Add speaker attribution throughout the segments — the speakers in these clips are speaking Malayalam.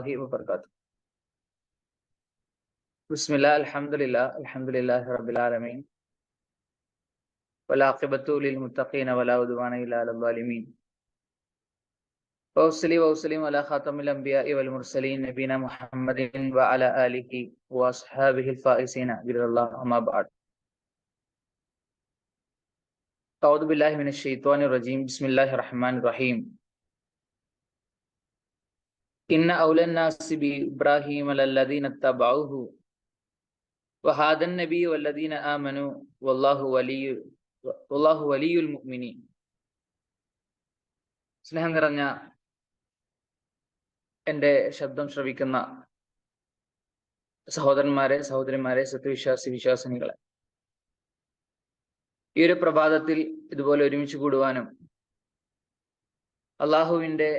Speaker 1: وبركاته. بسم الله الحمد لله الحمد لله رب العالمين. والعاقبة للمتقين ولا عدوان إلا على الظالمين. وأصلي وأسلم على خاتم الأنبياء والمرسلين نبينا محمد وعلى آله وأصحابه الفائزين برضا الله أما بعد. أعوذ بالله من الشيطان الرجيم. بسم الله الرحمن الرحيم. إن أولى الناس بإبراهيم للذين اتبعوه وهذا النبي والذين آمنوا والله ولي والله ولي المؤمنين സ്നേഹം നിറഞ്ഞ എൻ്റെ ശബ്ദം ശ്രവിക്കുന്ന സഹോദരന്മാരെ സഹോദരിമാരെ സത്യവിശ്വാസി വിശ്വാസിനികളെ ഈ ഒരു പ്രഭാതത്തിൽ ഇതുപോലെ ഒരുമിച്ച് കൂടുവാനും അള്ളാഹുവിൻ്റെ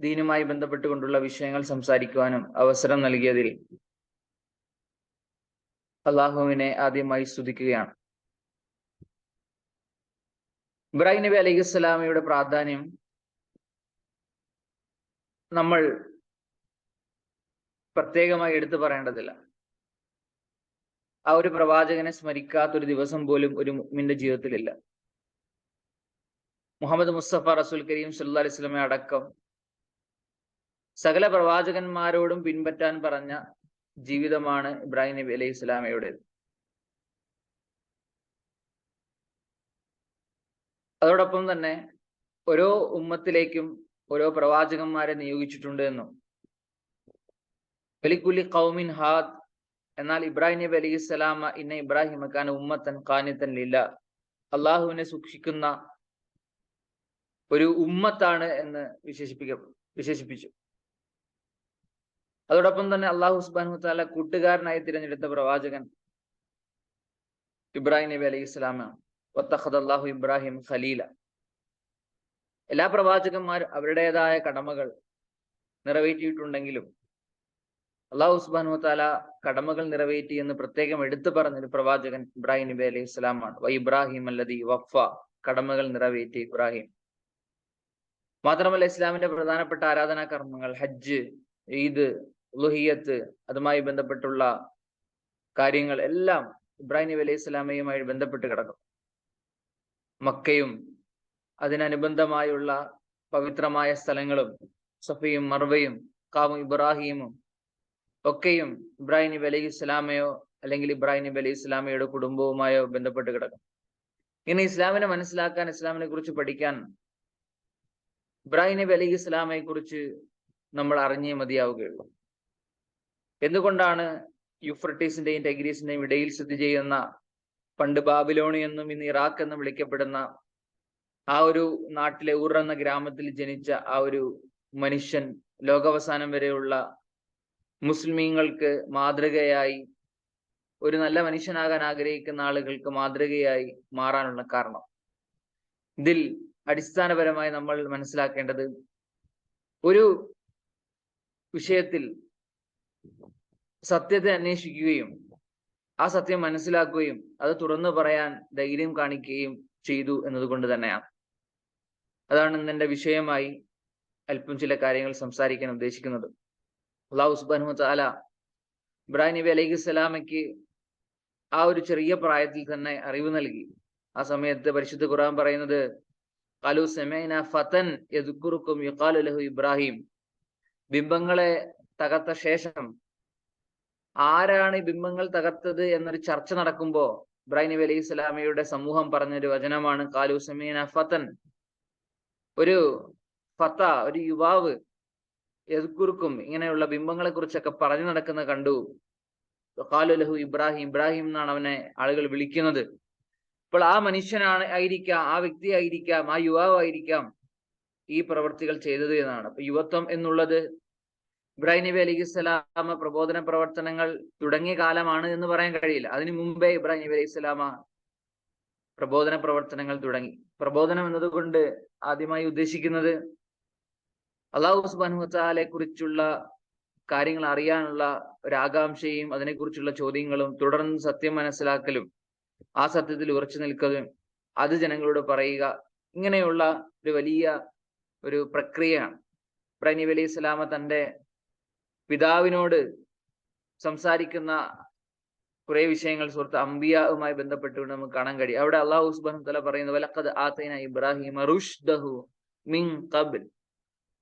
Speaker 1: ദീനുമായി ബന്ധപ്പെട്ടുകൊണ്ടുള്ള വിഷയങ്ങൾ സംസാരിക്കുവാനും അവസരം നൽകിയതിൽ അള്ളാഹുവിനെ ആദ്യമായി സ്തുതിക്കുകയാണ്. ഇബ്രാഹിം നബി അലൈഹി സ്വലാമയുടെ പ്രാധാന്യം നമ്മൾ പ്രത്യേകമായി എടുത്തു പറയേണ്ടതില്ല. ആ ഒരു പ്രവാചകനെ സ്മരിക്കാത്തൊരു ദിവസം പോലും ഒരു മുഅ്മിന്റെ ജീവിതത്തിലില്ല. മുഹമ്മദ് മുസ്തഫ റസൂൽ കരീം സല്ലല്ലാഹു അലൈഹി സ്വലമെ അടക്കം സകല പ്രവാചകന്മാരോടും പിൻപറ്റാൻ പറഞ്ഞ ജീവിതമാണ് ഇബ്രാഹിം നബി അലൈഹി സ്വലാമയുടേത്. അതോടൊപ്പം തന്നെ ഓരോ ഉമ്മത്തിലേക്കും ഓരോ പ്രവാചകന്മാരെ നിയോഗിച്ചിട്ടുണ്ട് എന്നും. വലിക്കുലി കൗമിൻ ഹാദ് എന്നാൽ ഇബ്രാഹിം നബി അലൈഹി സ്വലാമ ഇന്ന ഇബ്രാഹിം ഖാൻ ഉമ്മത്തൻ ഖാനിത്തൻ ലില്ല. അള്ളാഹുവിനെ സൂക്ഷിക്കുന്ന ഒരു ഉമ്മത്താണ് എന്ന് വിശേഷിപ്പിക്ക വിശേഷിപ്പിച്ചു. അതോടൊപ്പം തന്നെ അള്ളാഹു സുബാനു താല കൂട്ടുകാരനായി തിരഞ്ഞെടുത്ത പ്രവാചകൻ ഇബ്രാഹിം നബി അലൈഹി ഇസ്ലാമാണ് അള്ളാഹു ഇബ്രാഹിം ഖലീല. എല്ലാ പ്രവാചകന്മാരും അവരുടേതായ കടമകൾ നിറവേറ്റിയിട്ടുണ്ടെങ്കിലും അള്ളാഹു സുബാനു താല കടമകൾ നിറവേറ്റി എന്ന് പ്രത്യേകം എടുത്തു പറഞ്ഞൊരു പ്രവാചകൻ ഇബ്രാഹിം നബി അലൈഹി സ്വലാമാണ്. വൈ ഇബ്രാഹിം അല്ലതി വഫ. കടമകൾ നിറവേറ്റി ഇബ്രാഹിം. മാത്രമല്ല ഇസ്ലാമിന്റെ പ്രധാനപ്പെട്ട ആരാധനാ കർമ്മങ്ങൾ ഹജ്ജ് ഈദ് ലുഹിയത്ത് അതുമായി ബന്ധപ്പെട്ടുള്ള കാര്യങ്ങൾ എല്ലാം ഇബ്രാഹിം നബി അലൈഹി സ്വലാമയുമായി ബന്ധപ്പെട്ട് കിടക്കും. മക്കയും അതിനനുബന്ധമായുള്ള പവിത്രമായ സ്ഥലങ്ങളും സഫയും മർവയും കാവും ഇബ്രാഹിമും ഒക്കെയും ഇബ്രാഹിം നബി അലൈഹി സ്വലാമയോ അല്ലെങ്കിൽ ഇബ്രാഹിം നബി അലൈഹി സ്വലാമയുടെ കുടുംബവുമായോ ബന്ധപ്പെട്ട് കിടക്കും. ഇനി ഇസ്ലാമിനെ മനസ്സിലാക്കാൻ ഇസ്ലാമിനെ കുറിച്ച് പഠിക്കാൻ ഇബ്രാഹിം നബി അലൈഹി സ്വലാമയെ കുറിച്ച് നമ്മൾ അറിഞ്ഞേ മതിയാവുകയുള്ളൂ. എന്തുകൊണ്ടാണ് യുഫ്രട്ടീസിന്റെയും ടൈഗ്രീസിന്റെയും ഇടയിൽ സ്ഥിതി ചെയ്യുന്ന പണ്ട് ബാബിലോണി എന്നും ഇന്ന് ഇറാഖ് എന്നും വിളിക്കപ്പെടുന്ന ആ ഒരു നാട്ടിലെ ഊർ എന്ന ഗ്രാമത്തിൽ ജനിച്ച ആ ഒരു മനുഷ്യൻ ലോകാവസാനം വരെയുള്ള മുസ്ലിമീങ്ങൾക്ക് മാതൃകയായി ഒരു നല്ല മനുഷ്യനാകാൻ ആഗ്രഹിക്കുന്ന ആളുകൾക്ക് മാതൃകയായി മാറാനുള്ള കാരണം. ഇതിൽ അടിസ്ഥാനപരമായി നമ്മൾ മനസ്സിലാക്കേണ്ടത് ഒരു വിഷയത്തിൽ സത്യത്തെ അന്വേഷിക്കുകയും ആ സത്യം മനസ്സിലാക്കുകയും അത് തുറന്നു പറയാൻ ധൈര്യം കാണിക്കുകയും ചെയ്തു എന്നതുകൊണ്ട് തന്നെയാണ്. അതാണ് ഇന്നെന്റെ വിഷയമായി അല്പം ചില കാര്യങ്ങൾ സംസാരിക്കാൻ ഉദ്ദേശിക്കുന്നത്. അള്ളാഹു സുബാനു താല ഇബ്രാഹിം നബി അലൈഹി സ്വലാമയ്ക്ക് ആ ഒരു ചെറിയ പ്രായത്തിൽ തന്നെ അറിവ് നൽകി. ആ സമയത്ത് പരിശുദ്ധ ഖുർആൻ പറയുന്നത് കലു സെമൈന ഫതൻ യദുക്കുറുക്കും യുക്കാലു ലഹു ഇബ്രാഹിം. ബിംബങ്ങളെ തകർത്ത ശേഷം ആരാണ് ഈ ബിംബങ്ങൾ തകർത്തത് എന്നൊരു ചർച്ച നടക്കുമ്പോ ഇബ്രാഹിം നബി അലൈഹി സ്വലാമയുടെ സമൂഹം പറഞ്ഞൊരു വചനമാണ് കാലു സമീന ഫതൻ. ഒരു ഫത്ത ഒരു യുവാവ് എതുക്കുറുക്കും ഇങ്ങനെയുള്ള ബിംബങ്ങളെ കുറിച്ചൊക്കെ പറഞ്ഞു നടക്കുന്ന കണ്ടു. കാലു ലഹു ഇബ്രാഹിം ഇബ്രാഹിം എന്നാണ് അവനെ ആളുകൾ വിളിക്കുന്നത്. അപ്പോൾ ആ മനുഷ്യനാണ് ആയിരിക്കാം ആ വ്യക്തി ആയിരിക്കാം ആ യുവാവായിരിക്കാം ഈ പ്രവൃത്തികൾ ചെയ്തത് എന്നാണ്. അപ്പൊ യുവത്വം എന്നുള്ളത് ഇബ്രാഹിം നബി അലൈഹി സ്വലാമ പ്രബോധന പ്രവർത്തനങ്ങൾ തുടങ്ങിയ കാലമാണ് എന്ന് പറയാൻ കഴിയില്ല. അതിനു മുമ്പേ ഇബ്രാഹിം നബി അലൈഹി സ്വലാമ പ്രബോധന പ്രവർത്തനങ്ങൾ തുടങ്ങി. പ്രബോധനം എന്നതുകൊണ്ട് ആദ്യമായി ഉദ്ദേശിക്കുന്നത് അള്ളാഹു സുബാനുഹത്താലെ കുറിച്ചുള്ള കാര്യങ്ങൾ അറിയാനുള്ള ഒരാകാംക്ഷയും അതിനെക്കുറിച്ചുള്ള ചോദ്യങ്ങളും തുടർന്ന് സത്യം മനസ്സിലാക്കലും ആ സത്യത്തിൽ ഉറച്ചു നിൽക്കലും അത് ജനങ്ങളോട് പറയുക ഇങ്ങനെയുള്ള ഒരു വലിയ ഒരു പ്രക്രിയയാണ്. ഇബ്രാഹിം നബി അലൈഹി സ്വലാമ തന്റെ പിതാവിനോട് സംസാരിക്കുന്ന കുറെ വിഷയങ്ങൾ സുഹൃത്ത് അംബിയാവുമായി ബന്ധപ്പെട്ടുകൊണ്ട് നമുക്ക് കാണാൻ കഴിയും. അവിടെ അള്ളാഹു സുബാൻ തല പറയുന്നത് വലക്കത് ആത്തൈന ഇബ്രാഹിം റുഷ്ദഹു മിൻ ഖബൽ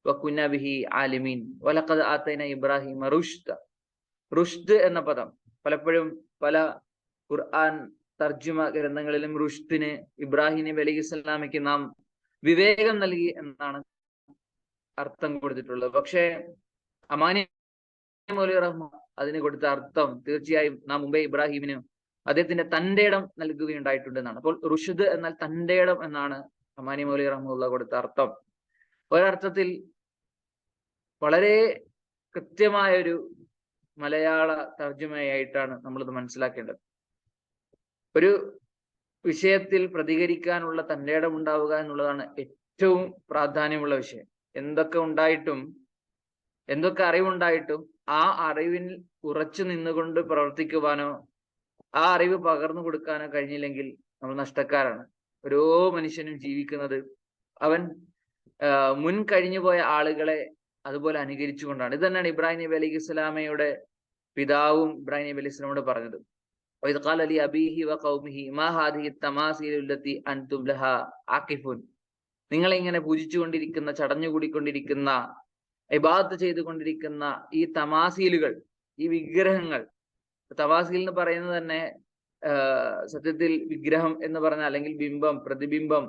Speaker 1: വക്കുനബിഹി ബിഹി ആലിമീൻ. വലക്കത് ആത്തൈന ഇബ്രാഹിം റുഷ്ദ. റുഷ്ദ് എന്ന പദം പലപ്പോഴും പല ഖുർആൻ തർജുമ ഗ്രന്ഥങ്ങളിലും റുഷ്ദിന് ഇബ്രാഹിം നബി അലൈഹി സ്വലാമയ്ക്ക് നാം വിവേകം നൽകി എന്നാണ് അർത്ഥം കൊടുത്തിട്ടുള്ളത്. പക്ഷേ അമാനി റഹ്മാൻ അതിന് കൊടുത്ത അർത്ഥം തീർച്ചയായും നാം മുംബൈ ഇബ്രാഹിമിന് അദ്ദേഹത്തിന്റെ തന്റെ ഇടം നൽകുകയുണ്ടായിട്ടുണ്ടെന്നാണ്. അപ്പോൾ റുഷദ് എന്നാൽ തന്റെ ഇടം എന്നാണ് അമാനി മൗലി റഹ്മുള്ള കൊടുത്ത അർത്ഥം. ഒരർത്ഥത്തിൽ വളരെ കൃത്യമായ ഒരു മലയാള തർജമയായിട്ടാണ് നമ്മളിത് മനസ്സിലാക്കേണ്ടത്. ഒരു വിഷയത്തിൽ പ്രതികരിക്കാനുള്ള തന്റെ ഇടം ഉണ്ടാവുക എന്നുള്ളതാണ് ഏറ്റവും പ്രാധാന്യമുള്ള വിഷയം. എന്തൊക്കെ ഉണ്ടായിട്ടും എന്തൊക്കെ അറിവുണ്ടായിട്ടും ആ അറിവിൽ ഉറച്ചു നിന്നുകൊണ്ട് പ്രവർത്തിക്കുവാനോ ആ അറിവ് പകർന്നു കൊടുക്കാനോ കഴിഞ്ഞില്ലെങ്കിൽ നമ്മൾ നഷ്ടക്കാരാണ്. ഓരോ മനുഷ്യനും ജീവിക്കുന്നത് അവൻ മുൻ കഴിഞ്ഞുപോയ ആളുകളെ അതുപോലെ അനുകരിച്ചുകൊണ്ടാണ്. ഇത് തന്നെയാണ് ഇബ്രാഹിം നബി അലൈഹി ഇസ്ലാമയുടെ പിതാവും ഇബ്രാഹിം നബി അലൈഹി ഇസ്ലാമോട് പറഞ്ഞത്. നിങ്ങളെ ഇങ്ങനെ പൂജിച്ചുകൊണ്ടിരിക്കുന്ന ചടഞ്ഞുകൂടിക്കൊണ്ടിരിക്കുന്ന ഇബാദത്ത് ചെയ്തുകൊണ്ടിരിക്കുന്ന ഈ തമാസീലുകൾ ഈ വിഗ്രഹങ്ങൾ. തവാസീൽ എന്ന് പറയുന്നത് തന്നെ സത്യത്തിൽ വിഗ്രഹം എന്ന് പറഞ്ഞാൽ അല്ലെങ്കിൽ ബിംബം പ്രതിബിംബം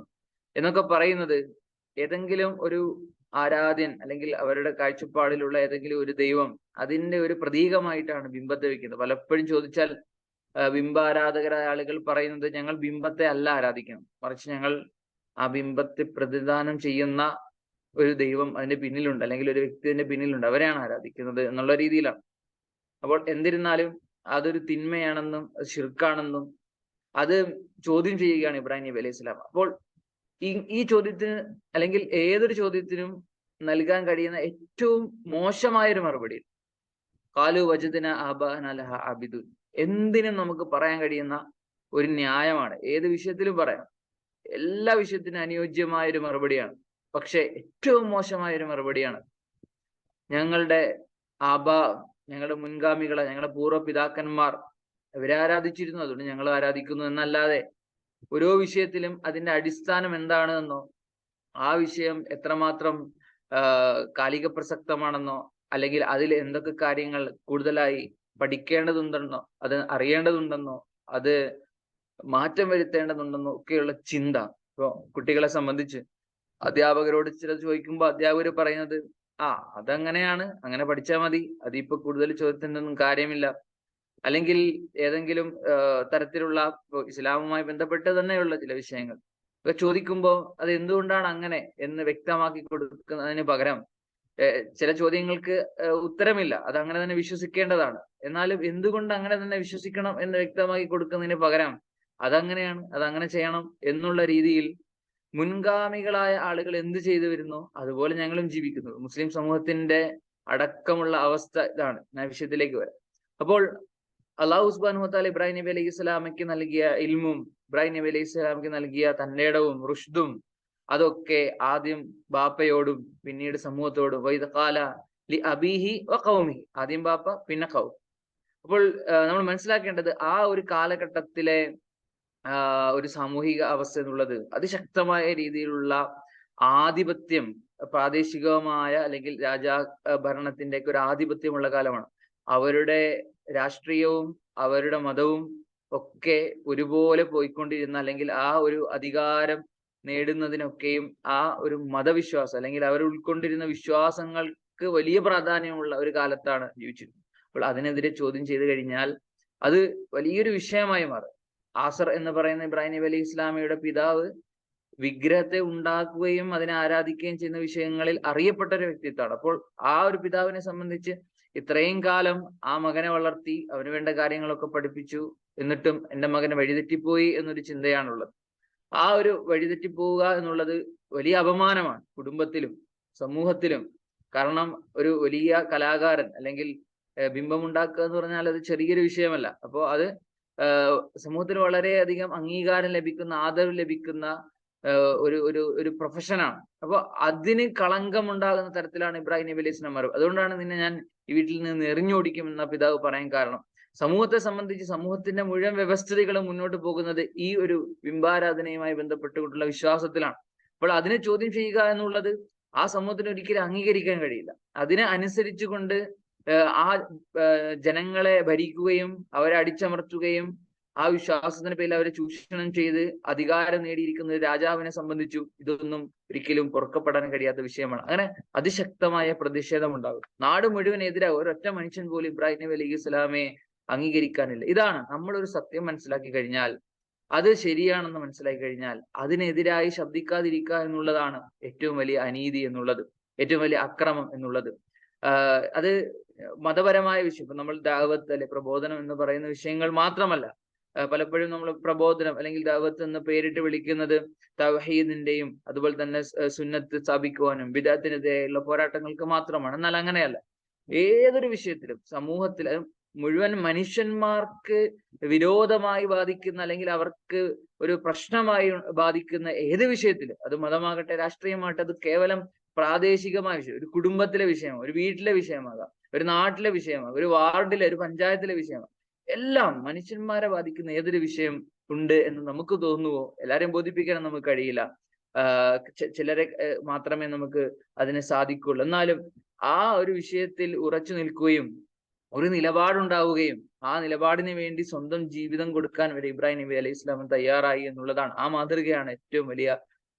Speaker 1: എന്നൊക്കെ പറയുന്നത് ഏതെങ്കിലും ഒരു ആരാധ്യൻ അല്ലെങ്കിൽ അവരുടെ കാഴ്ചപ്പാടിലുള്ള ഏതെങ്കിലും ഒരു ദൈവം അതിന്റെ ഒരു പ്രതീകമായിട്ടാണ് ബിംബത്തെ വെക്കുന്നത് പലപ്പോഴും ചോദിച്ചാൽ ബിംബാരാധകരായ ആളുകൾ പറയുന്നത് ഞങ്ങൾ ബിംബത്തെ അല്ല ആരാധിക്കണം. മറിച്ച് ഞങ്ങൾ ആ ബിംബത്തെ പ്രതിദാനം ചെയ്യുന്ന ഒരു ദൈവം അതിന്റെ പിന്നിലുണ്ട് അല്ലെങ്കിൽ ഒരു വ്യക്തി അതിന്റെ പിന്നിലുണ്ട്. അവരെയാണ് ആരാധിക്കുന്നത് എന്നുള്ള രീതിയിലാണ്. അപ്പോൾ എന്നിരുന്നാലും അതൊരു തിന്മയാണെന്നും ശിർക്കാണെന്നും അത് ചോദ്യം ചെയ്യുകയാണ് ഇബ്രാഹിം നബി അലൈഹി സ്വലാം. അപ്പോൾ ഈ ഈ ചോദ്യത്തിന് അല്ലെങ്കിൽ ഏതൊരു ചോദ്യത്തിനും നൽകാൻ കഴിയുന്ന ഏറ്റവും മോശമായൊരു മറുപടി. കാലു വജദിന അബഹനലഹ അബിദുൻ എന്തിനും നമുക്ക് പറയാൻ കഴിയുന്ന ഒരു ന്യായമാണ്. ഏത് വിഷയത്തിലും പറയാം. എല്ലാ വിഷയത്തിനും അനുയോജ്യമായ ഒരു മറുപടിയാണ്. പക്ഷെ ഏറ്റവും മോശമായ ഒരു മറുപടിയാണ്. ഞങ്ങളുടെ ആബ ഞങ്ങളുടെ മുൻഗാമികളെ ഞങ്ങളുടെ പൂർവ പിതാക്കന്മാർ അവരെ ആരാധിച്ചിരുന്നു. അതുകൊണ്ട് ഞങ്ങൾ ആരാധിക്കുന്നു എന്നല്ലാതെ ഓരോ വിഷയത്തിലും അതിന്റെ അടിസ്ഥാനം എന്താണെന്നോ ആ വിഷയം എത്രമാത്രം കാലിക പ്രസക്തമാണെന്നോ അല്ലെങ്കിൽ അതിൽ എന്തൊക്കെ കാര്യങ്ങൾ കൂടുതലായി പഠിക്കേണ്ടതുണ്ടെന്നോ അത് അറിയേണ്ടതുണ്ടെന്നോ അത് മാറ്റം വരുത്തേണ്ടതുണ്ടെന്നോ ഒക്കെയുള്ള ചിന്ത ഇപ്പോ കുട്ടികളെ സംബന്ധിച്ച് അധ്യാപകരോട് ചില ചോദിക്കുമ്പോൾ അധ്യാപകർ പറയുന്നത് ആ അതങ്ങനെയാണ് അങ്ങനെ പഠിച്ചാൽ മതി അതിപ്പോ കൂടുതൽ ചോദ്യത്തിനൊന്നും കാര്യമില്ല. അല്ലെങ്കിൽ ഏതെങ്കിലും തരത്തിലുള്ള ഇസ്ലാമുമായി ബന്ധപ്പെട്ട് തന്നെയുള്ള ചില വിഷയങ്ങൾ. ഒക്കെ ചോദിക്കുമ്പോൾ അത് എന്തുകൊണ്ടാണ് അങ്ങനെ എന്ന് വ്യക്തമാക്കി കൊടുക്കുന്നതിന് പകരം ചില ചോദ്യങ്ങൾക്ക് ഉത്തരമില്ല അത് അങ്ങനെ തന്നെ വിശ്വസിക്കേണ്ടതാണ്. എന്നാലും എന്തുകൊണ്ട് അങ്ങനെ തന്നെ വിശ്വസിക്കണം എന്ന് വ്യക്തമാക്കി കൊടുക്കുന്നതിന് പകരം അതങ്ങനെയാണ് അതങ്ങനെ ചെയ്യണം എന്നുള്ള രീതിയിൽ മുൻഗാമികളായ ആളുകൾ എന്ത് ചെയ്തു വരുന്നോ? അതുപോലെ ഞങ്ങളും ജീവിക്കുന്നു. മുസ്ലിം സമൂഹത്തിന്റെ അടക്കമുള്ള അവസ്ഥ ഇതാണ്. ഞാൻ വിഷയത്തിലേക്ക് വരാം. അപ്പോൾ അള്ളാഹു ഉസ്ബാൻ ഹുത്താൽ ഇബ്രാഹിം നബി അലൈഹി സ്വലാമയ്ക്ക് നൽകിയ ഇൽമും ഇബ്രാഹിം നബി അലൈഹി സ്വലാമയ്ക്ക് നൽകിയ തന്നേടവും റുഷ്ദും അതൊക്കെ ആദ്യം ബാപ്പയോടും പിന്നീട് സമൂഹത്തോടും വൈദകാല ലി അബീഹി വ കൗമിഹി ആദ്യം ബാപ്പ പിന്നെ കൗ അപ്പോൾ നമ്മൾ മനസ്സിലാക്കേണ്ടത് ആ ഒരു കാലഘട്ടത്തിലെ ഒരു സാമൂഹിക അവസ്ഥ എന്നുള്ളത് അതിശക്തമായ രീതിയിലുള്ള ആധിപത്യം പ്രാദേശികമായ അല്ലെങ്കിൽ രാജാ ഭരണത്തിന്റെ ഒക്കെ ഒരു ആധിപത്യമുള്ള കാലമാണ്. അവരുടെ രാഷ്ട്രീയവും അവരുടെ മതവും ഒക്കെ ഒരുപോലെ പോയിക്കൊണ്ടിരുന്ന അല്ലെങ്കിൽ ആ ഒരു അധികാരം നേടുന്നതിനൊക്കെയും ആ ഒരു മതവിശ്വാസം അല്ലെങ്കിൽ അവർ ഉൾക്കൊണ്ടിരുന്ന വിശ്വാസങ്ങൾക്ക് വലിയ പ്രാധാന്യമുള്ള ഒരു കാലത്താണ് ജീവിച്ചിരുന്നത്. അപ്പോൾ അതിനെതിരെ ചോദ്യം ചെയ്തു കഴിഞ്ഞാൽ അത് വലിയൊരു വിഷയമായി മാറും. ആസർ എന്ന് പറയുന്ന ഇബ്രാഹിം നബി അലി ഇസ്ലാമിയുടെ പിതാവ് വിഗ്രഹത്തെ ഉണ്ടാക്കുകയും അതിനെ ആരാധിക്കുകയും ചെയ്യുന്ന വിഷയങ്ങളിൽ അറിയപ്പെട്ട ഒരു വ്യക്തിത്വമാണ്. അപ്പോൾ ആ ഒരു പിതാവിനെ സംബന്ധിച്ച് ഇത്രയും കാലം ആ മകനെ വളർത്തി അവന് വേണ്ട കാര്യങ്ങളൊക്കെ പഠിപ്പിച്ചു എന്നിട്ടും എന്റെ മകനെ വഴിതെറ്റിപ്പോയി എന്നൊരു ചിന്തയാണുള്ളത്. ആ ഒരു വഴിതെറ്റിപ്പോവുക എന്നുള്ളത് വലിയ അപമാനമാണ് കുടുംബത്തിലും സമൂഹത്തിലും. കാരണം ഒരു വലിയ കലാകാരൻ അല്ലെങ്കിൽ ബിംബമുണ്ടാക്കുക എന്ന് പറഞ്ഞാൽ അത് ചെറിയൊരു വിഷയമല്ല. അപ്പോൾ അത് സമൂഹത്തിൽ വളരെയധികം അംഗീകാരം ലഭിക്കുന്ന ആദരവ് ലഭിക്കുന്ന ഒരു ഒരു ഒരു പ്രൊഫഷനാണ്. അപ്പൊ അതിന് കളങ്കമുണ്ടാകുന്ന തരത്തിലാണ് ഇബ്രാഹിം നബി അലൈഹി മറവ് അതുകൊണ്ടാണ് നിന്നെ ഞാൻ ഈ വീട്ടിൽ നിന്ന് എറിഞ്ഞോടിക്കും എന്ന പിതാവ് പറയാൻ കാരണം. സമൂഹത്തെ സംബന്ധിച്ച് സമൂഹത്തിന്റെ മുഴുവൻ വ്യവസ്ഥിതികളും മുന്നോട്ട് പോകുന്നത് ഈ ഒരു ബിംബാരാധനയുമായി ബന്ധപ്പെട്ടുകൊണ്ടുള്ള വിശ്വാസത്തിലാണ്. അപ്പോൾ അതിനെ ചോദ്യം ചെയ്യുക എന്നുള്ളത് ആ സമൂഹത്തിന് ഒരിക്കലും അംഗീകരിക്കാൻ കഴിയില്ല. അതിനെ അനുസരിച്ചുകൊണ്ട് ആ ജനങ്ങളെ ഭരിക്കുകയും അവരെ അടിച്ചമർത്തുകയും ആ വിശ്വാസത്തിന് പേരിൽ അവരെ ചൂഷണം ചെയ്ത് അധികാരം നേടിയിരിക്കുന്ന രാജാവിനെ സംബന്ധിച്ചു ഇതൊന്നും ഒരിക്കലും പൊറുക്കപ്പെടാൻ കഴിയാത്ത വിഷയമാണ്. അങ്ങനെ അതിശക്തമായ പ്രതിഷേധം ഉണ്ടാകും നാട് മുഴുവൻ എതിരാകും ഒരൊറ്റ മനുഷ്യൻ പോലും ഇബ്രാഹിം നബി അലൈഹി ഇസ്ലാമെ അംഗീകരിക്കാനില്ല. ഇതാണ് നമ്മളൊരു സത്യം മനസ്സിലാക്കി കഴിഞ്ഞാൽ അത് ശരിയാണെന്ന് മനസ്സിലാക്കി കഴിഞ്ഞാൽ അതിനെതിരായി ശബ്ദിക്കാതിരിക്കുക എന്നുള്ളതാണ് ഏറ്റവും വലിയ അനീതി എന്നുള്ളത് ഏറ്റവും വലിയ അക്രമം എന്നുള്ളത്. അത് മതപരമായ വിഷയം. ഇപ്പൊ നമ്മൾ ദാവത്ത് അല്ലെ പ്രബോധനം എന്ന് പറയുന്ന വിഷയങ്ങൾ മാത്രമല്ല പലപ്പോഴും നമ്മൾ പ്രബോധനം അല്ലെങ്കിൽ ദാവത്ത് എന്ന് പേരിട്ട് വിളിക്കുന്നത് തവഹീദിന്റെയും അതുപോലെ തന്നെ സുന്നത്ത് സ്ഥാപിക്കുവാനും വിദാത്തിനെതിരെയുള്ള പോരാട്ടങ്ങൾക്ക് മാത്രമാണ്. എന്നാൽ അങ്ങനെയല്ല. ഏതൊരു വിഷയത്തിലും സമൂഹത്തിൽ മുഴുവൻ മനുഷ്യന്മാർക്ക് വിരോധമായി ബാധിക്കുന്ന അല്ലെങ്കിൽ അവർക്ക് ഒരു പ്രശ്നമായി ബാധിക്കുന്ന ഏത് വിഷയത്തിലും അത് മതമാകട്ടെ രാഷ്ട്രീയമാകട്ടെ അത് കേവലം പ്രാദേശികമായ വിഷയം ഒരു കുടുംബത്തിലെ വിഷയമാകാം ഒരു വീട്ടിലെ വിഷയമാകാം ഒരു നാട്ടിലെ വിഷയമാകാം ഒരു വാർഡിലെ ഒരു പഞ്ചായത്തിലെ വിഷയമാകാം എല്ലാം മനുഷ്യന്മാരെ ബാധിക്കുന്ന ഏതൊരു വിഷയം ഉണ്ട് എന്ന് നമുക്ക് തോന്നുവോ? എല്ലാരെയും ബോധിപ്പിക്കാൻ നമുക്ക് കഴിയില്ല. ചിലരെ മാത്രമേ നമുക്ക് അതിനെ സാധിക്കുള്ളൂ എന്നാലും ആ ഒരു വിഷയത്തിൽ ഉറച്ചു നിൽക്കുകയും ഒരു നിലപാടുണ്ടാവുകയും ആ നിലപാടിന് വേണ്ടി സ്വന്തം ജീവിതം കൊടുക്കാൻ വരെ ഇബ്രാഹിം നബി അലൈഹി ഇസ്ലാം തയ്യാറായി എന്നുള്ളതാണ് ആ മാതൃകയാണ് ഏറ്റവും വലിയ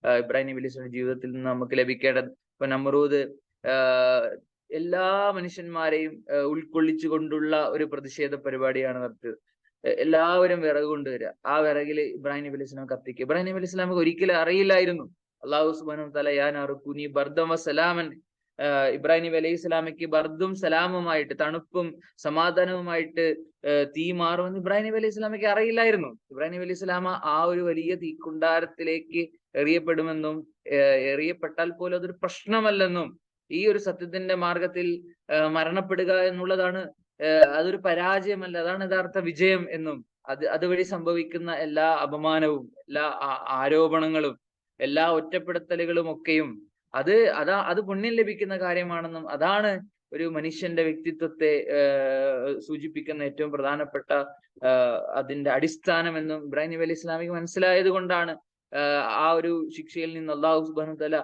Speaker 1: ഇബ്രാഹിം നബി അലൈഹി സ്വലാം ജീവിതത്തിൽ നിന്ന് നമുക്ക് ലഭിക്കേണ്ടത്. ഇപ്പൊ നമ്രൂദ് എല്ലാ മനുഷ്യന്മാരെയും ഉൾക്കൊള്ളിച്ചുകൊണ്ടുള്ള ഒരു പ്രതിഷേധ പരിപാടിയാണ് നടത്തിയത്. എല്ലാവരും വിറക് കൊണ്ടുവരിക. ആ വിറകിൽ ഇബ്രാഹിം നബി അലൈഹി കത്തിക്കുക. ഇബ്രാഹിം നബി അലൈഹി സ്വലാമക്ക് ഒരിക്കലും അറിയില്ലായിരുന്നു. അള്ളാഹു സുബാനു തല യാൻ അറുക്കുനി ബർദം വസലാമൻ ഇബ്രാഹിം നബി അലൈഹി സ്വലാമയ്ക്ക് ബർദും സലാമുമായിട്ട് തണുപ്പും സമാധാനവുമായിട്ട് തീ മാറുമെന്ന് ഇബ്രാഹിം നബി അലൈഹി സ്വലാമയ്ക്ക് അറിയില്ലായിരുന്നു. ഇബ്രാഹിം നബി അലൈഹി സ്വലാമ ആ ഒരു വലിയ തീക്കുണ്ടാരത്തിലേക്ക് എറിയപ്പെടുമെന്നും എറിയപ്പെട്ടാൽ പോലും അതൊരു പ്രശ്നമല്ലെന്നും ഈ ഒരു സത്യത്തിന്റെ മാർഗത്തിൽ മരണപ്പെടുക എന്നുള്ളതാണ് അതൊരു പരാജയമല്ല അതാണ് യഥാർത്ഥ വിജയം എന്നും അത് അതുവഴി സംഭവിക്കുന്ന എല്ലാ അപമാനവും എല്ലാ ആരോപണങ്ങളും എല്ലാ ഒറ്റപ്പെടുത്തലുകളും ഒക്കെയും അത് അതാ അത് പുണ്യം ലഭിക്കുന്ന കാര്യമാണെന്നും അതാണ് ഒരു മനുഷ്യന്റെ വ്യക്തിത്വത്തെ സൂചിപ്പിക്കുന്ന ഏറ്റവും പ്രധാനപ്പെട്ട അതിന്റെ അടിസ്ഥാനമെന്നും ഇബ്രാഹിം നബി അലി ഇസ്ലാമിക്ക് മനസ്സിലായത് കൊണ്ടാണ് ആ ഒരു ശിക്ഷയിൽ നിന്ന് അള്ളാഹു സുബാന തല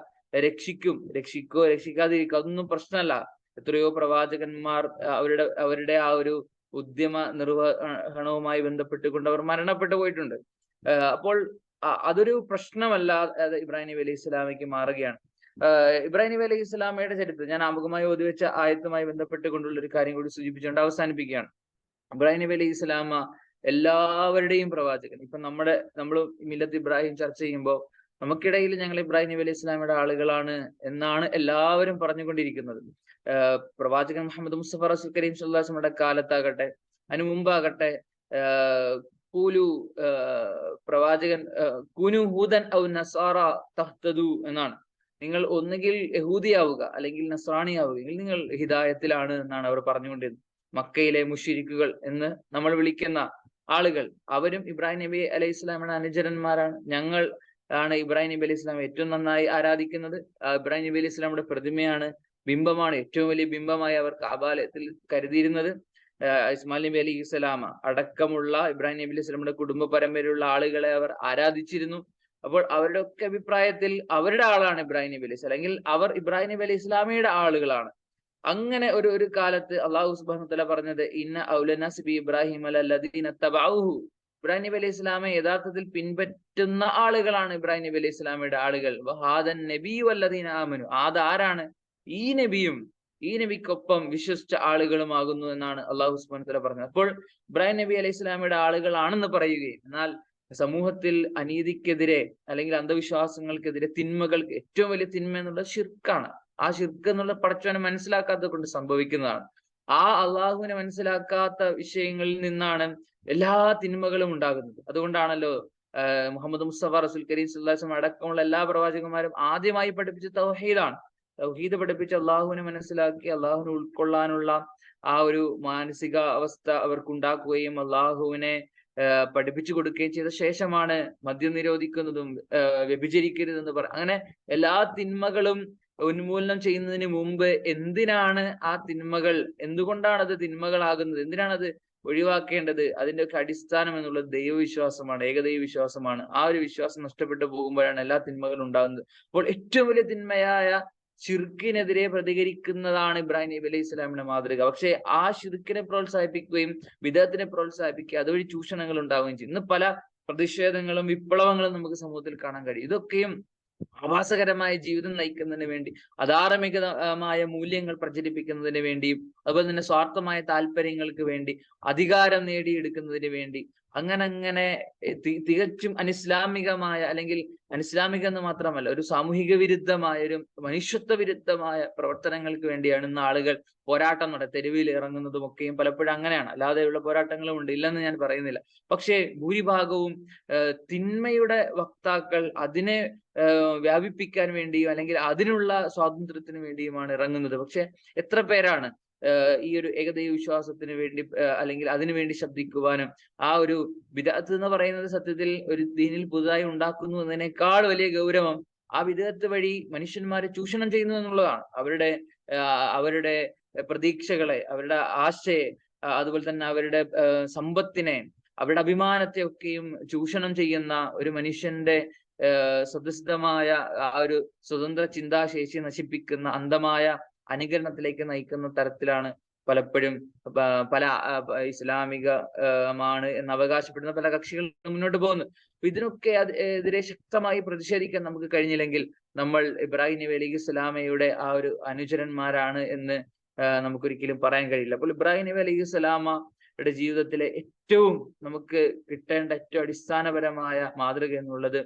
Speaker 1: രക്ഷിക്കും. രക്ഷിക്കോ രക്ഷിക്കാതിരിക്കോ അതൊന്നും പ്രശ്നമല്ല. എത്രയോ പ്രവാചകന്മാർ അവരുടെ അവരുടെ ആ ഒരു ഉദ്യമ നിർവഹണവുമായി ബന്ധപ്പെട്ടുകൊണ്ട് അവർ മരണപ്പെട്ടു പോയിട്ടുണ്ട്. അപ്പോൾ അതൊരു പ്രശ്നമല്ല. ഇബ്രാഹിം നബി അലൈഹി ഇസ്ലാമിക്ക് മാറുകയാണ്. ഇബ്രാഹിം നബി അലൈഹി ഇസ്ലാമയുടെ ചരിത്രം ഞാൻ ആമുഖമായി ഒതുവെച്ച ആയത്തുമായി ബന്ധപ്പെട്ടുകൊണ്ടുള്ള ഒരു കാര്യം കൂടി സൂചിപ്പിച്ചുകൊണ്ട് അവസാനിപ്പിക്കുകയാണ്. ഇബ്രാഹിം നബി അലൈഹി ഇസ്ലാമ എല്ലാവരുടെയും പ്രവാചകൻ. ഇപ്പൊ നമ്മുടെ നമ്മൾ മില്ലത്ത് ഇബ്രാഹിം ചർച്ച ചെയ്യുമ്പോൾ നമുക്കിടയിൽ ഞങ്ങൾ ഇബ്രാഹിം നബി അലൈഹി ഇസ്ലാമിയുടെ ആളുകളാണ് എന്നാണ് എല്ലാവരും പറഞ്ഞുകൊണ്ടിരിക്കുന്നത്. പ്രവാചകൻ മുഹമ്മദ് മുസ്തഫ റസൂൽ കരീം സുല്ലാസ്മയുടെ കാലത്താകട്ടെ അതിനു മുമ്പാകട്ടെ കൂലു പ്രവാചകൻ കുനു ഹൂദൻ ഔ നസാറ തഹ്തദു എന്നാണ്. നിങ്ങൾ ഒന്നുകിൽ യഹൂദിയാവുക അല്ലെങ്കിൽ നസ്രാണിയാവുക അല്ലെങ്കിൽ നിങ്ങൾ ഹിദായത്തിലാണ് എന്നാണ് അവർ പറഞ്ഞുകൊണ്ടിരുന്നത്. മക്കയിലെ മുഷിരിക്കുകൾ എന്ന് നമ്മൾ വിളിക്കുന്ന ആളുകൾ. അവരും ഇബ്രാഹിം നബി അലൈഹി ഇസ്ലാമിയുടെ അനുചരന്മാരാണ്. ഞങ്ങൾ ആണ് ഇബ്രാഹിം നബി അലൈഹി ഇസ്ലാം ഏറ്റവും നന്നായി ആരാധിക്കുന്നത്. ഇബ്രാഹിം നബി അലൈഹി ഇസ്ലാമിയുടെ പ്രതിമയാണ് ബിംബമാണ് ഏറ്റവും വലിയ ബിംബമായി അവർ കാബാലയത്തിൽ കരുതിയിരുന്നത്. ഇസ്മാൽ നബി അലി ഇസ്ലാമ അടക്കമുള്ള ഇബ്രാഹിം നബി അലൈഹി കുടുംബ പരമ്പരയുള്ള ആളുകളെ അവർ ആരാധിച്ചിരുന്നു. അപ്പോൾ അവരുടെ ഒക്കെ അഭിപ്രായത്തിൽ അവരുടെ ആളാണ് ഇബ്രാഹിം നബി അലൈഹി അല്ലെങ്കിൽ അവർ ഇബ്രാഹിം നബി അലൈഹി ഇസ്ലാമിയുടെ ആളുകളാണ്. അങ്ങനെ ഒരു ഒരു കാലത്ത് അള്ളാഹു സുബാൻ പറഞ്ഞത് ഇന്ന ഔലനസ്ബി ഇബ്രാഹിം അലീന തബാഹു ഇബ്രാഹിം നബി അലൈഹി ഇസ്ലാമെ യഥാർത്ഥത്തിൽ പിൻപറ്റുന്ന ആളുകളാണ് ഇബ്രാഹിം നബി അലൈഹി ഇസ്ലാമയുടെ ആളുകൾ. വഹാദൻ നബി വല്ലദീന ആമനു. ആരാണ് ഈ നബിയും ഈ നബിക്കൊപ്പം വിശ്വസിച്ച ആളുകളുമാകുന്നു എന്നാണ് അള്ളാഹു സുബാൻ തല പറഞ്ഞത്. അപ്പോൾ ഇബ്രാഹിം നബി അലൈഹി ഇസ്ലാമയുടെ ആളുകളാണെന്ന് പറയുകയും എന്നാൽ സമൂഹത്തിൽ അനീതിക്കെതിരെ അല്ലെങ്കിൽ അന്ധവിശ്വാസങ്ങൾക്കെതിരെ തിന്മകൾക്ക് ഏറ്റവും വലിയ തിന്മ എന്നുള്ളത് ഷിർക്കാണ് ആ ശിർക്ക് എന്നുള്ള പടച്ചവനെ മനസ്സിലാക്കാത്തത് കൊണ്ട് സംഭവിക്കുന്നതാണ്. ആ അള്ളാഹുവിനെ മനസ്സിലാക്കാത്ത വിഷയങ്ങളിൽ നിന്നാണ് എല്ലാ തിന്മകളും ഉണ്ടാകുന്നത്. അതുകൊണ്ടാണല്ലോ മുഹമ്മദ് മുസ്തഫ റസുൽ കരീം സുല്ലാസം അടക്കമുള്ള എല്ലാ പ്രവാചകന്മാരും ആദ്യമായി പഠിപ്പിച്ച തൗഹീദാണ്. തൗഹീദ് പഠിപ്പിച്ച് അള്ളാഹുവിനെ മനസ്സിലാക്കി അള്ളാഹുവിനെ ഉൾക്കൊള്ളാനുള്ള ആ ഒരു മാനസിക അവസ്ഥ അവർക്ക് ഉണ്ടാക്കുകയും അള്ളാഹുവിനെ പഠിപ്പിച്ചു കൊടുക്കുകയും ചെയ്ത ശേഷമാണ് മദ്യം നിരോധിക്കുന്നതും വ്യഭിചരിക്കരുതെന്ന് പറ അങ്ങനെ എല്ലാ തിന്മകളും ഉന്മൂലനം ചെയ്യുന്നതിന് മുമ്പ് എന്തിനാണ് ആ തിന്മകൾ എന്തുകൊണ്ടാണ് അത് തിന്മകളാകുന്നത് എന്തിനാണ് അത് ഒഴിവാക്കേണ്ടത്? അതിന്റെ ഒക്കെ അടിസ്ഥാനം എന്നുള്ളത് ദൈവവിശ്വാസമാണ് ഏകദൈവ വിശ്വാസമാണ് ആ ഒരു വിശ്വാസം നഷ്ടപ്പെട്ടു പോകുമ്പോഴാണ് എല്ലാ തിന്മകളും ഉണ്ടാകുന്നത്. അപ്പോൾ ഏറ്റവും വലിയ തിന്മയായ ഷിർക്കിനെതിരെ പ്രതികരിക്കുന്നതാണ് ഇബ്രാഹിം നബി അലൈഹി ഇസ്ലാമിന്റെ മാതൃക. പക്ഷെ ആ ഷിർക്കിനെ പ്രോത്സാഹിപ്പിക്കുകയും വിധത്തിനെ പ്രോത്സാഹിപ്പിക്കുകയും അതുവഴി ചൂഷണങ്ങൾ ഉണ്ടാവുകയും ചെയ്യും. ഇന്ന് പല പ്രതിഷേധങ്ങളും വിപ്ലവങ്ങളും നമുക്ക് സമൂഹത്തിൽ കാണാൻ കഴിയും. ഇതൊക്കെയും ആവാസകരമായ ജീവിതം നയിക്കുന്നതിന് വേണ്ടി അധാർമികമായ മൂല്യങ്ങൾ പ്രചരിപ്പിക്കുന്നതിന് വേണ്ടിയും അതുപോലെ തന്നെ സ്വാർത്ഥമായ താല്പര്യങ്ങൾക്ക് വേണ്ടി അധികാരം നേടിയെടുക്കുന്നതിന് വേണ്ടി അങ്ങനെ അങ്ങനെ തികച്ചും അനിസ്ലാമികമായ അല്ലെങ്കിൽ അനിസ്ലാമിക എന്ന് മാത്രമല്ല ഒരു സാമൂഹിക വിരുദ്ധമായ ഒരു മനുഷ്യത്വ വിരുദ്ധമായ പ്രവർത്തനങ്ങൾക്ക് വേണ്ടിയാണ് ഇന്ന് ആളുകൾ പോരാട്ടം നട തെരുവിൽ ഇറങ്ങുന്നതും ഒക്കെയും പലപ്പോഴും അങ്ങനെയാണ്. അല്ലാതെയുള്ള പോരാട്ടങ്ങളും ഉണ്ട് ഇല്ലെന്ന് ഞാൻ പറയുന്നില്ല. പക്ഷേ ഭൂരിഭാഗവും തിന്മയുടെ വക്താക്കൾ അതിനെ വ്യാപിപ്പിക്കാൻ വേണ്ടിയും അല്ലെങ്കിൽ അതിനുള്ള സ്വാതന്ത്ര്യത്തിന് വേണ്ടിയുമാണ് ഇറങ്ങുന്നത്. പക്ഷെ എത്ര പേരാണ് ഈ ഒരു ഏകദൈവ വിശ്വാസത്തിന് വേണ്ടി അല്ലെങ്കിൽ അതിനു വേണ്ടി ശബ്ദിക്കുവാനും ആ ഒരു വിദഗ്ധ എന്ന് പറയുന്നത് സത്യത്തിൽ ഒരു ദീനിൽ പുതുതായി ഉണ്ടാക്കുന്നു എന്നതിനേക്കാൾ വലിയ ഗൗരവം ആ വിദഗ്ധ വഴി മനുഷ്യന്മാരെ ചൂഷണം ചെയ്യുന്നു എന്നുള്ളതാണ്. അവരുടെ അവരുടെ പ്രതീക്ഷകളെ അവരുടെ ആശയെ അതുപോലെ തന്നെ അവരുടെ സമ്പത്തിനെ അവരുടെ അഭിമാനത്തെ ഒക്കെയും ചൂഷണം ചെയ്യുന്ന ഒരു മനുഷ്യന്റെ സ്വതസിദ്ധമായ ആ ഒരു സ്വതന്ത്ര ചിന്താശേഷി നശിപ്പിക്കുന്ന അന്ധമായ അനുകരണത്തിലേക്ക് നയിക്കുന്ന തരത്തിലാണ് പലപ്പോഴും പല ഇസ്ലാമികമാണ് എന്ന് അവകാശപ്പെടുന്ന പല കക്ഷികളും മുന്നോട്ട് പോകുന്നത്. ഇതിനൊക്കെ എതിരെ ശക്തമായി പ്രതിഷേധിക്കാൻ നമുക്ക് കഴിഞ്ഞില്ലെങ്കിൽ നമ്മൾ ഇബ്രാഹിം നബി അലി ഇസ്ലാമയുടെ ആ ഒരു അനുചരന്മാരാണ് എന്ന് നമുക്കൊരിക്കലും പറയാൻ കഴിയില്ല. അപ്പോൾ ഇബ്രാഹിം നബി അലി ഇസ്ലാമയുടെ ജീവിതത്തിലെ ഏറ്റവും നമുക്ക് കിട്ടേണ്ട ഏറ്റവും അടിസ്ഥാനപരമായ മാതൃക എന്നുള്ളത്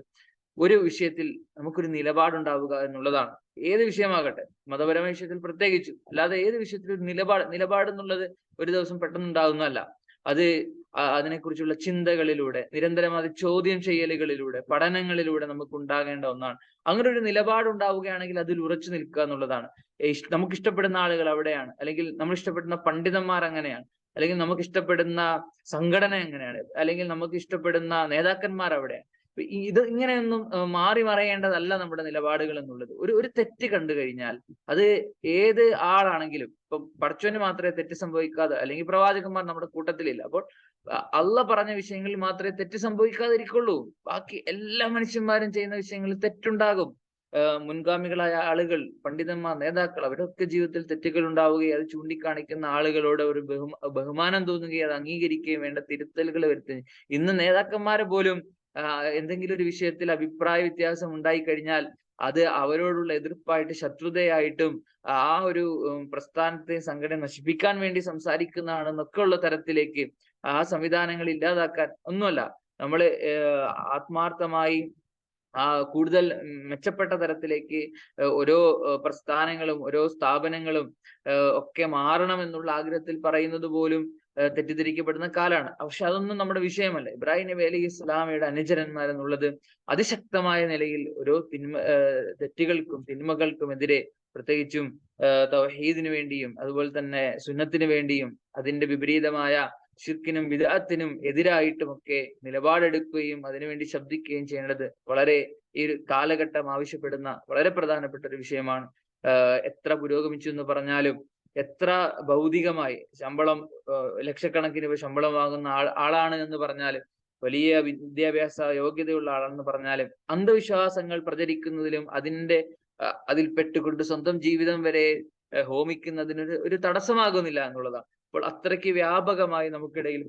Speaker 1: ഒരു വിഷയത്തിൽ നമുക്കൊരു നിലപാടുണ്ടാവുക എന്നുള്ളതാണ്. ഏത് വിഷയമാകട്ടെ മതപരമായ വിഷയത്തിൽ പ്രത്യേകിച്ചു അല്ലാതെ ഏത് വിഷയത്തിൽ ഒരു നിലപാട് നിലപാട് എന്നുള്ളത് ഒരു ദിവസം പെട്ടെന്നുണ്ടാകുന്നതല്ല അത് അതിനെക്കുറിച്ചുള്ള ചിന്തകളിലൂടെ നിരന്തരം അത് ചോദ്യം ചെയ്യലുകളിലൂടെ പഠനങ്ങളിലൂടെ നമുക്ക് ഉണ്ടാകേണ്ട ഒന്നാണ്. അങ്ങനെ ഒരു നിലപാട് ഉണ്ടാവുകയാണെങ്കിൽ അതിൽ ഉറച്ചു നിൽക്കുക എന്നുള്ളതാണ്. നമുക്ക് ഇഷ്ടപ്പെടുന്ന ആളുകൾ അവിടെയാണ്. അല്ലെങ്കിൽ നമ്മൾ ഇഷ്ടപ്പെടുന്ന പണ്ഡിതന്മാർ അങ്ങനെയാണ്. അല്ലെങ്കിൽ നമുക്ക് ഇഷ്ടപ്പെടുന്ന സംഘടന എങ്ങനെയാണ്. അല്ലെങ്കിൽ നമുക്ക് ഇഷ്ടപ്പെടുന്ന നേതാക്കന്മാർ അവിടെയാണ്. ഇത് ഇങ്ങനെയൊന്നും മാറി മറയേണ്ടതല്ല നമ്മുടെ നിലപാടുകൾ എന്നുള്ളത് ഒരു ഒരു തെറ്റ് കണ്ടു കഴിഞ്ഞാൽ അത് ഏത് ആളാണെങ്കിലും ഇപ്പൊ പഠിച്ചവന് മാത്രമേ തെറ്റ് സംഭവിക്കാതെ അല്ലെങ്കിൽ പ്രവാചകന്മാർ നമ്മുടെ കൂട്ടത്തിലില്ല. അപ്പോൾ അള്ള പറഞ്ഞ വിഷയങ്ങളിൽ മാത്രമേ തെറ്റ് സംഭവിക്കാതിരിക്കുള്ളൂ. ബാക്കി എല്ലാ മനുഷ്യന്മാരും ചെയ്യുന്ന വിഷയങ്ങളിൽ തെറ്റുണ്ടാകും. മുൻഗാമികളായ ആളുകൾ പണ്ഡിതന്മാർ നേതാക്കൾ അവരൊക്കെ ജീവിതത്തിൽ തെറ്റുകൾ ഉണ്ടാവുകയും അത് ചൂണ്ടിക്കാണിക്കുന്ന ആളുകളോട് ഒരു ബഹുമാനം തോന്നുകയും അത് അംഗീകരിക്കുകയും വേണ്ട തിരുത്തലുകൾ വരുത്തുകയും ഇന്ന് നേതാക്കന്മാരെ പോലും എന്തെങ്കിലും ഒരു വിഷയത്തിൽ അഭിപ്രായ വ്യത്യാസം ഉണ്ടായി കഴിഞ്ഞാൽ അത് അവരോടുള്ള എതിർപ്പായിട്ട് ശത്രുതയായിട്ടും ആ ഒരു പ്രസ്ഥാനത്തെ സംഘടന നശിപ്പിക്കാൻ വേണ്ടി സംസാരിക്കുന്നതാണെന്നൊക്കെ ഉള്ള തരത്തിലേക്ക് ആ സംവിധാനങ്ങൾ ഇല്ലാതാക്കാൻ ഒന്നുമല്ല. നമ്മൾ ആത്മാർത്ഥമായി ആ കൂടുതൽ മെച്ചപ്പെട്ട തരത്തിലേക്ക് ഓരോ പ്രസ്ഥാനങ്ങളും ഓരോ സ്ഥാപനങ്ങളും ഒക്കെ മാറണം എന്നുള്ള ആഗ്രഹത്തിൽ പറയുന്നത് പോലും തെറ്റിദ്ധരിക്കപ്പെടുന്ന കാലാണ്. പക്ഷെ അതൊന്നും നമ്മുടെ വിഷയമല്ല. ഇബ്രാഹിം നബി അലി ഇസ്ലാമയുടെ അനുചരന്മാരെന്നുള്ളത് അതിശക്തമായ നിലയിൽ ഓരോ തിന്മ തെറ്റുകൾക്കും തിന്മകൾക്കും എതിരെ പ്രത്യേകിച്ചും തൗഹീദിനു വേണ്ടിയും അതുപോലെ തന്നെ സുന്നത്തിനു വേണ്ടിയും അതിന്റെ വിപരീതമായ ഷിർക്കിനും വിദാത്തിനും എതിരായിട്ടുമൊക്കെ നിലപാടെടുക്കുകയും അതിനുവേണ്ടി ശബ്ദിക്കുകയും ചെയ്യേണ്ടത് വളരെ ഈ ഒരു കാലഘട്ടം ആവശ്യപ്പെടുന്ന വളരെ പ്രധാനപ്പെട്ട ഒരു വിഷയമാണ്. എത്ര പുരോഗമിച്ചു എന്ന് പറഞ്ഞാലും എത്ര ഭൗതികമായി ശമ്പളം ലക്ഷക്കണക്കിന് ശമ്പളം വാങ്ങുന്ന ആൾ ആളാണ് എന്ന് പറഞ്ഞാൽ വലിയ വിദ്യാഭ്യാസ യോഗ്യതയുള്ള ആളാണെന്ന് പറഞ്ഞാലും അന്ധവിശ്വാസങ്ങൾ പ്രചരിക്കുന്നതിലും അതിന്റെ അതിൽ പെട്ടുകൊണ്ട് സ്വന്തം ജീവിതം വരെ ഹോമിക്കുന്നതിനൊരു ഒരു തടസ്സമാകുന്നില്ല എന്നുള്ളതാണ്. അപ്പോൾ അത്രയ്ക്ക് വ്യാപകമായി നമുക്കിടയിൽ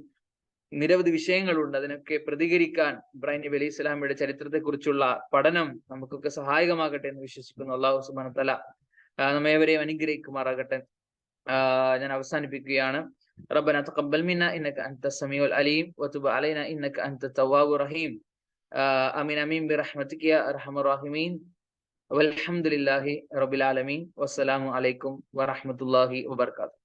Speaker 1: നിരവധി വിഷയങ്ങളുണ്ട്. അതിനൊക്കെ പ്രതികരിക്കാൻ ഇബ്രാഹിം നബി അലൈഹി സ്വലാമിയുടെ ചരിത്രത്തെക്കുറിച്ചുള്ള പഠനം നമുക്കൊക്കെ സഹായകമാകട്ടെ എന്ന് വിശ്വസിക്കുന്നു. അള്ളാഹു സുബാന തല നമ്മേവരെയും അനുഗ്രഹിക്കുമാറാകട്ടെ. آه، لنا وسنبقيانا يعني، ربنا تقبل منا إنك أنت السميع العليم وتب علينا إنك أنت التواب الرحيم. آه، آمين آمين برحمتك يا أرحم الراحمين. والحمد لله رب العالمين. والسلام عليكم ورحمة الله وبركاته.